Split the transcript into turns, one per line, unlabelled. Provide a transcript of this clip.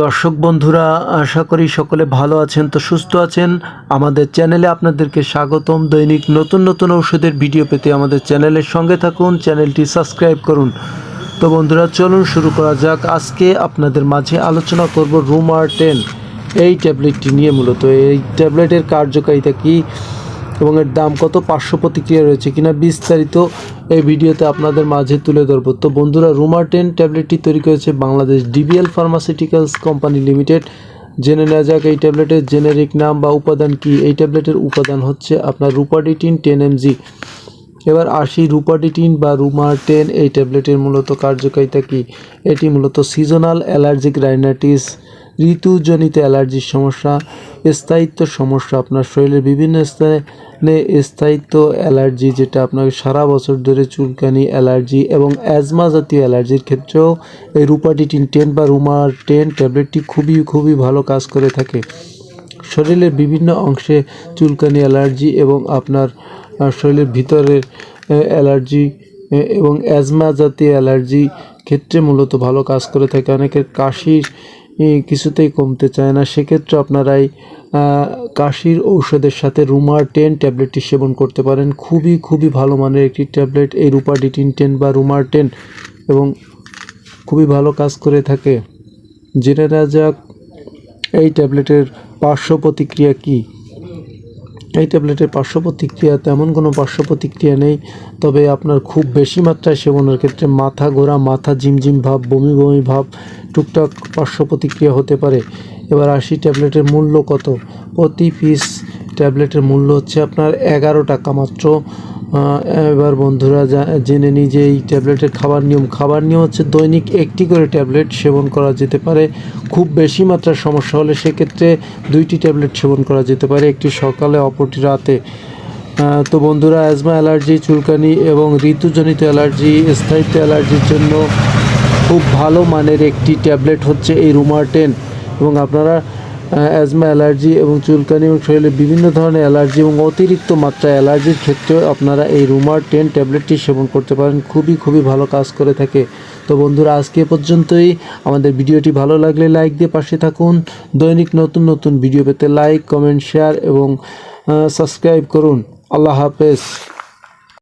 দর্শক বন্ধুরা, আশা করি সকলে ভালো আছেন তো সুস্থ আছেন। আমাদের চ্যানেলে আপনাদেরকে স্বাগতম। দৈনিক নতুন নতুন ঔষধের ভিডিও পেতে আমাদের চ্যানেলের সঙ্গে থাকুন, চ্যানেলটি সাবস্ক্রাইব করুন। তো বন্ধুরা, চলুন শুরু করা যাক। আজকে আপনাদের মাঝে আলোচনা করব রুমার টেন। এই ট্যাবলেটটি নিয়ে মূলত, এই ট্যাবলেটের কার্যকারিতা কী? এবং এর দাম কত? পাঁচশো প্রতিক্রিয়া রয়েছে কিনা বিস্তারিত এই ভিডিওতে আপনাদের মাঝে তুলে ধরবো। তো বন্ধুরা রুমার টেন ট্যাবলেটটি তৈরি করেছে Bangladesh DBL pharmaceuticals company limited জেনে নেওয়া যাক, এই ট্যাবলেটের জেনেরিক নাম বা উপাদান কি? এই ট্যাবলেটের উপাদান হচ্ছে আপনার রুপাডিটিন টেন এমজি। এবার আসি রুপাডিটিন বা রুমার টেন এই ট্যাবলেটের মূলত কার্যকারিতা কি? এটি মূলত সিজনাল অ্যালার্জিক রাইনাইটিস ঋতুজনিত অ্যালার্জির সমস্যা, স্থায়িত্ব সমস্যা, আপনার শরীরের বিভিন্ন স্থানে স্থায়িত্ব অ্যালার্জি, যেটা আপনার সারা বছর ধরে চুলকানি অ্যালার্জি এবং অ্যাজমা জাতীয় অ্যালার্জির ক্ষেত্রেও এই রুপাডিটিন টেন বা রুমার টেন ট্যাবলেটটি খুবই খুবই ভালো কাজ করে থাকে। শরীরের বিভিন্ন অংশে চুলকানি অ্যালার্জি এবং আপনার শরীরের ভিতরের অ্যালার্জি এবং অ্যাজমা জাতীয় অ্যালার্জি ক্ষেত্রে মূলত ভালো কাজ করে থাকে। অনেকের কাশির কিছুতেই কমতে চায় না। সেক্ষেত্রে আপনারাই কাশির ঔষধের সাথে রুমার টেন ট্যাবলেটটি সেবন করতে পারেন। খুবই খুবই ভালো মানের একটি ট্যাবলেট। এই রুপাডিটিন টেন বা রুমার টেন এবং খুবই ভালো কাজ করে থাকে। জেনে যাক এই ট্যাবলেটের পার্শ্ব প্রতিক্রিয়া কী? এই ট্যাবলেটের পার্শ্ব প্রতিক্রিয়া তেমন কোনো পার্শ্ব প্রতিক্রিয়া নেই, তবে আপনার খুব বেশি মাত্রায় সেবনের ক্ষেত্রে মাথা ঘোরা, মাথা ঝিমঝিম ভাব, বমি বমি ভাব, টুকটাক পার্শ্ব প্রতিক্রিয়া হতে পারে। এবার আসি ট্যাবলেটের মূল্য কত? প্রতি পিস ট্যাবলেটের মূল্য হচ্ছে আপনার এগারো টাকা মাত্র। এবার বন্ধুরা জেনে নিই যে এই ট্যাবলেটের খাবার নিয়ম। খাবার নিয়ম হচ্ছে দৈনিক একটি করে ট্যাবলেট সেবন করা যেতে পারে। খুব বেশি মাত্রার সমস্যা হলে সেক্ষেত্রে দুইটি ট্যাবলেট সেবন করা যেতে পারে, একটি সকালে, অপরটি রাতে। তো বন্ধুরা, অ্যাজমা, অ্যালার্জি, চুলকানি এবং ঋতুজনিত অ্যালার্জি, স্থায়িত্ব অ্যালার্জির জন্য খুব ভালো মানের একটি ট্যাবলেট হচ্ছে এই রুমার টেন। এবং আপনারা অ্যাজমা অ্যালার্জি এবং চুলকানি এবং শরীরে বিভিন্ন ধরনের অ্যালার্জি এবং অতিরিক্ত মাত্রায় অ্যালার্জির ক্ষেত্রেও আপনারা এই রুমার টেন ট্যাবলেটটি সেবন করতে পারেন। খুবই খুবই ভালো কাজ করে থাকে। তো বন্ধুরা, আজকে পর্যন্তই। আমাদের ভিডিওটি ভালো লাগলে লাইক দিয়ে পাশে থাকুন। দৈনিক নতুন নতুন ভিডিও পেতে লাইক কমেন্ট শেয়ার এবং সাবস্ক্রাইব করুন। আল্লাহ হাফেজ।